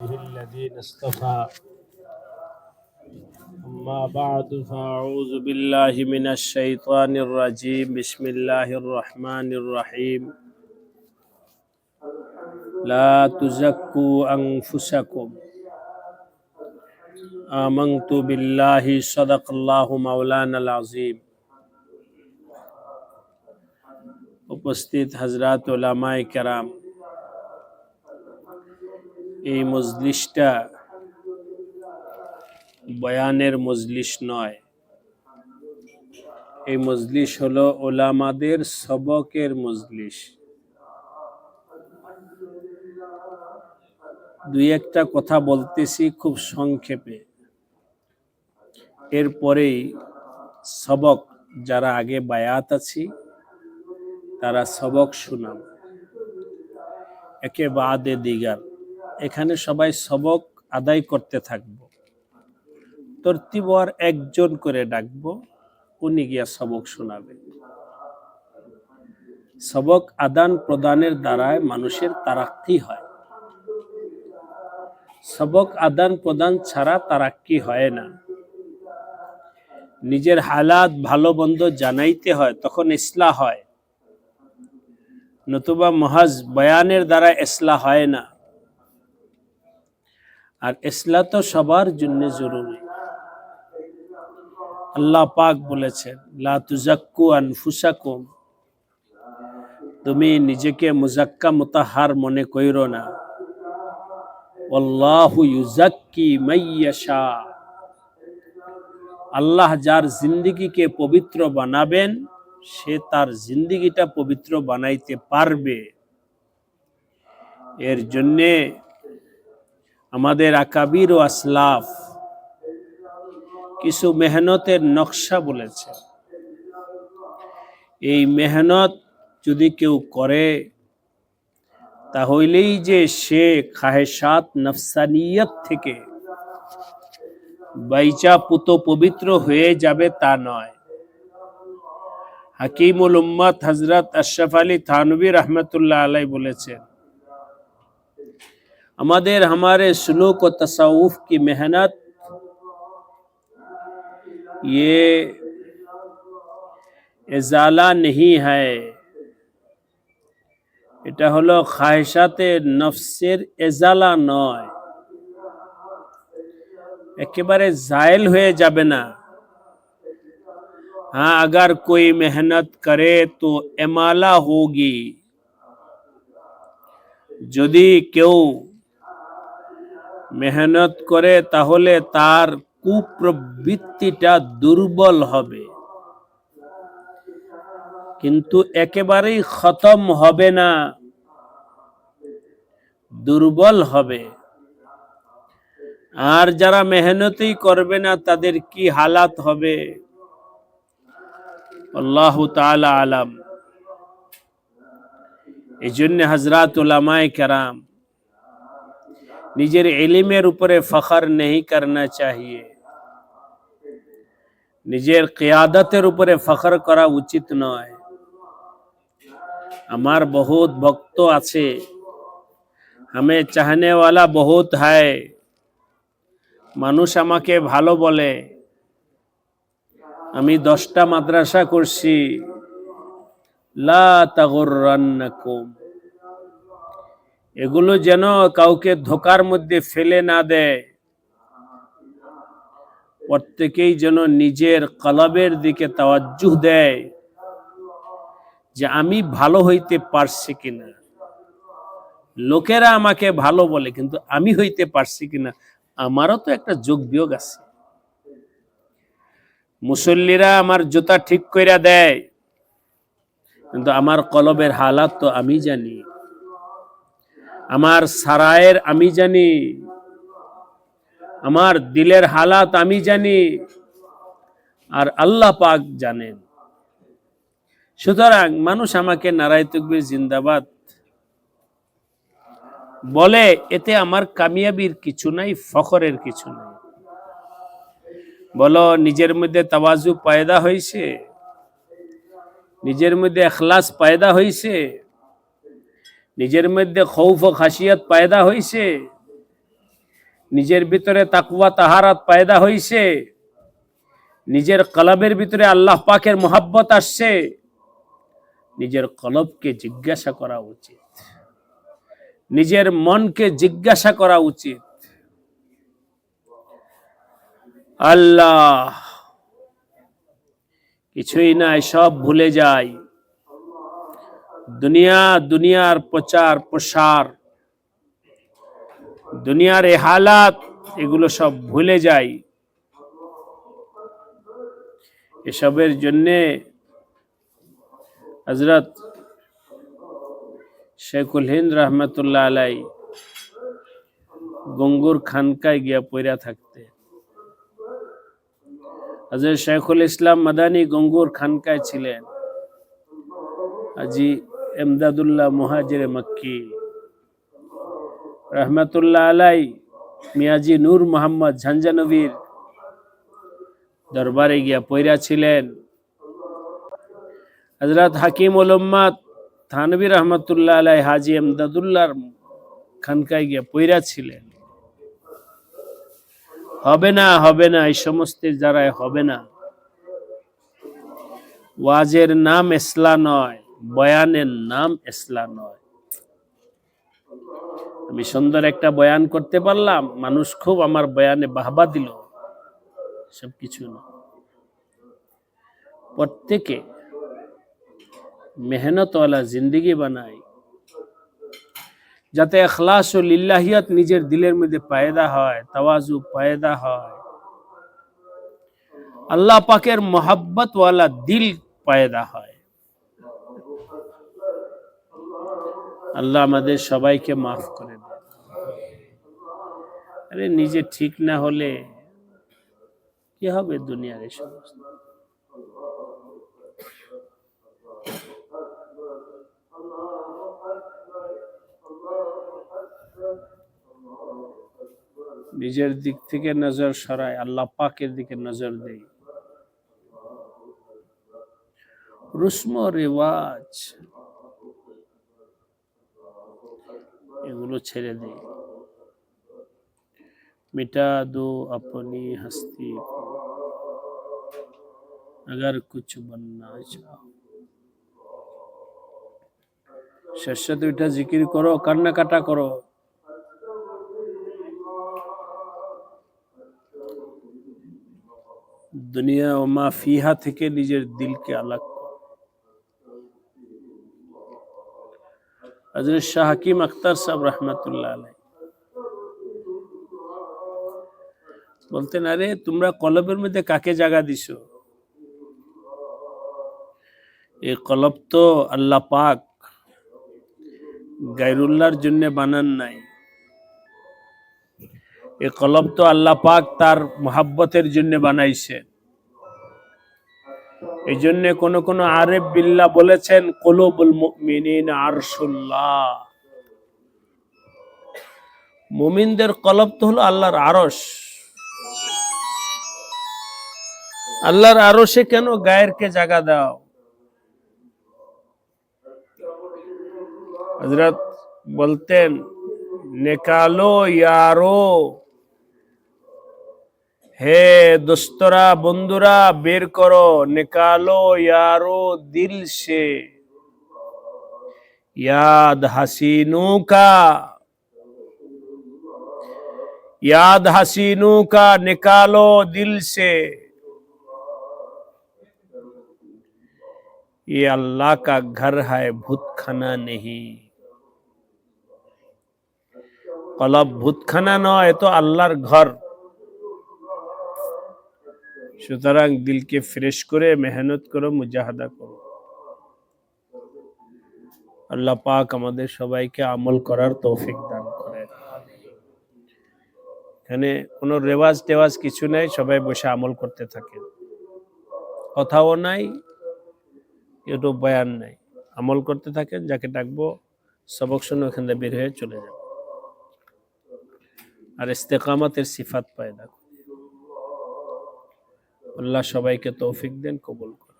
الذين اصطفى أما بعد فأعوذ بالله من الشيطان الرجيم بسم الله الرحمن الرحيم لا تزكوا أنفسكم آمنت بالله صدق الله مولانا العظيم উপস্থিত হজরত ওলামায় কেরাম এই মজলিসটা বয়ানের মজলিস নয়। এই মজলিস হলো ওলামাদের সবকের মজলিস। দুই একটা কথা বলতেছি খুব সংক্ষেপে। এরপরেই সবক, যারা আগে বায়াত আছি, তারা সবক শুনাম একে বাদে দিগার। এখানে সবাই সবক আদায় করতে থাকব। তর্তিবর একজন করে ডাকব, উনি গিয়া সবক শোনাবে। সবক আদান প্রদানের দ্বারায় মানুষের তারাক্কি হয়। সবক আদান প্রদান ছাড়া তারাক্কি হয় না। নিজের হালাত ভালো মন্দ জানাইতে হয়, তখন ইসলাহ হয়। নতুবা মহাজ বয়ানের দ্বারা ইসলাহ হয় না। আর ইসলাহ তো সবার জন্য জরুরি। আল্লাহ পাক বলেছেন, লা তুজাক্কু আনফুসাকুম। তুমি নিজেকে মুজাক্কা, মুতাহার মনে কইরো না। আল্লাহু ইউজাক্কি মাইয়াশা আল্লাহ যার জিন্দিগিকে পবিত্র বানাবেন, সে তার জিন্দিগিটা পবিত্র বানাইতে পারবে। এর জন্যে আমাদের আকাবির ও আসলাফ কিছু মেহনতের নকশা বলেছে। এই মেহনত যদি কেউ করে, তাহলেই যে সে খাহেসাত নফসানিয়ত থেকে বাইচা পুত পবিত্র হয়ে যাবে তা নয়। হাকিমুল উম্মত হজরত আশরফ আলী থানবী রহমতুল্লাহ আলাই বলেছেন আমাদের ہمارے سلوک و تصوف کی محنت، یہ ازالہ نہیں ہے۔ এটা হলো খাহেসাতে নফসের এজালা নয় একেবারে زائل হয়ে যাবে না ہاں اگر کوئی محنت کرے تو امالہ ہوگی۔ যদি কেউ মেহনত করে, তাহলে তার কুপ্রবৃত্তিটা দুর্বল হবে। কিন্তু একেবারেই খতম হবে না, দুর্বল হবে। আর যারা মেহনতই করবে না, তাদের কি হালাত হবে? আল্লাহ তালা আলাম। এই জন্য হজরত উলামায় কারাম নিজের এলিমের উপরে ফখর নেই করনা চাহিয়ে। নিজের কিয়াদতের উপরে ফখর করা উচিত নয়। আমার বহুত ভক্ত আছে। আমি চাহনেওয়ালা বহুত হায়। মানুষ আমাকে ভালো বলে। আমি দশটা মাদ্রাসা করছি। লা তাগররান্নাকুম। এগুলো যেন কাউকে ধোকার মধ্যে ফেলে না দেয়। প্রত্যেকেই যেন নিজের কলবের দিকে তাওয়াজ্জুহ দেয় যে আমি ভালো হইতে পারছি কিনা। লোকেরা আমাকে ভালো বলে, কিন্তু আমি হইতে পারছি কিনা, আমারও তো একটা যোগ বিয়োগ আছে। মুসল্লিরা আমার জুতা ঠিক কইরা দেয়, কিন্তু আমার কলবের হালাত তো আমি জানি। আমার সারায়ের আমি জানি, আমার দিলের হালাত আমি জানি, আর আল্লাহ পাক জানেন। সুতরাং মানুষ আমাকে নারায় তকবির জিন্দাবাদ বলে, এতে আমার কামিয়াবির কিছু নাই, ফখরের কিছু নাই। বলো, নিজের মধ্যে তাওয়াজু পায়দা হয়েছে নিজের মধ্যে এখলাস পায়দা হয়েছে নিজের মধ্যে খৌফ ও খাসিয়ত পয়দা হয়েছে নিজের ভিতরে তাকুয়া তাহারাত পায়দা হইছে, নিজের কলবের ভিতরে আল্লাহ পাকের মোহাব্বত আসছে, নিজের কলবকে জিজ্ঞাসা করা উচিত, নিজের মনকে জিজ্ঞাসা করা উচিত। আল্লাহ, কিছুই নাই, সব ভুলে যাই। দুনিয়া, দুনিয়ার প্রচার, প্রসার। দুনিয়ার এ হালাত, এগুলো সব ভুলে যাই। এসবের জন্যে হজরত শেখুল হিন্দ রহমতুল্লাহ আলাই গঙ্গুর খানকায় গিয়া পইরা থাকতে হজরত শেখুল ইসলাম মাদানী গঙ্গুর খানকায় ছিলেন। আজি এমদাদুল্লাহ মুহাজির মক্কি। রহমতুল্লাহ আলাই মিয়াজি নূর মোহাম্মদ ঝাঞ্জানবীর দরবারে গিয়া পইরা ছিলেন। হজরত হাকিম উলম্মাদ থানবী রহমতুল্লাহ আলাই হাজি এমদাদুল্লাহর খানকায় গিয়া পইরা ছিলেন। হবে না হবে না, এই সমস্ত যারা হবে না। ওয়াজের নাম এসলা নয়। বয়ানের নাম এসলা নয়। আমি সুন্দর একটা বয়ান করতে পারলাম, মানুষ খুব আমার বয়ানে বাহবা দিল। সব কিছু না। প্রত্যেকে মেহনতওয়ালা জিন্দিগি বানাই যাতে এখলাস ও লিল্লাহিয়াত নিজের দিলের মধ্যে পায়দা হয়, তাওয়াজু পায়দা হয়। আল্লাহ পাকের মোহাব্বত ওয়ালা দিল পায়দা হয়। আল্লাহ আমাদের সবাইকে মাফ করে আরে নিজে ঠিক না হলে কি হবে দুনিয়ার এই সমস্ত? নিজের দিক থেকে নজর সরায় আল্লাহ পাকের দিকে নজর দেই। রুস্ম রেওয়াজ এগুলো ছেড়ে দেই मिटा दो अपनी हस्ती को अगर कुछ बनना चाहो শেষে দুইটা জিকির করো কান্নাকাটা করো দুনিয়া ও মা ফিহা থেকে নিজের দিলকে আলাগ হজরত শাহ হাকিম আখতার সাহেব রহমতুল্লাহ আলাই বলতেন, আরে, তোমরা কলবের মধ্যে কাকে জাগা দিছো? এই কলব তো আল্লাহ পাক গাইরুল্লাহর জন্য বানান নাই। এ কলব তো আল্লাহ পাক তার মোহাব্বতের জন্য বানাইছে এই জন্য কোন কোন আরেফ বিল্লা বলেছেন, কলবুল মুমিনিন আরশুল্লাহ। মুমিনদের কলব তো হলো আল্লাহর আরস আল্লাহর আরশে কেন গায়েরকে জাগা দাও? হজরত বলতেন, নেকালো ইয়ারো। হে দোস্তরা বন্ধুরা বের করো নিকালো यारो दिल से याद हसीनों का याद हसीनों का निकालो दिल से ये अल्लाह का घर है भूतखाना नहीं কলব ভূতখানা নয় তো আল্লাহর ঘর সুতরাং দিলকে ফ্রেশ করে, মেহনত করো, মুজাহাদা করো। আল্লাহ পাক আমাদের সবাইকে আমল করার তৌফিক দান করেন। এখানে কোনো রেওয়াজ টেওয়াজ কিছু নাই, সবাই বসে আমল করতে থাকেন। কথাও নাই, ইউটিউব বয়ান নাই। আমল করতে থাকেন, যাকে ডাকবো, সবক শুনে ওখান থেকে বের হয়ে চলে যাবে। আর ইস্তেকামাতের সিফাত পায় করে আল্লাহ সবাইকে তৌফিক দেন কবুল করে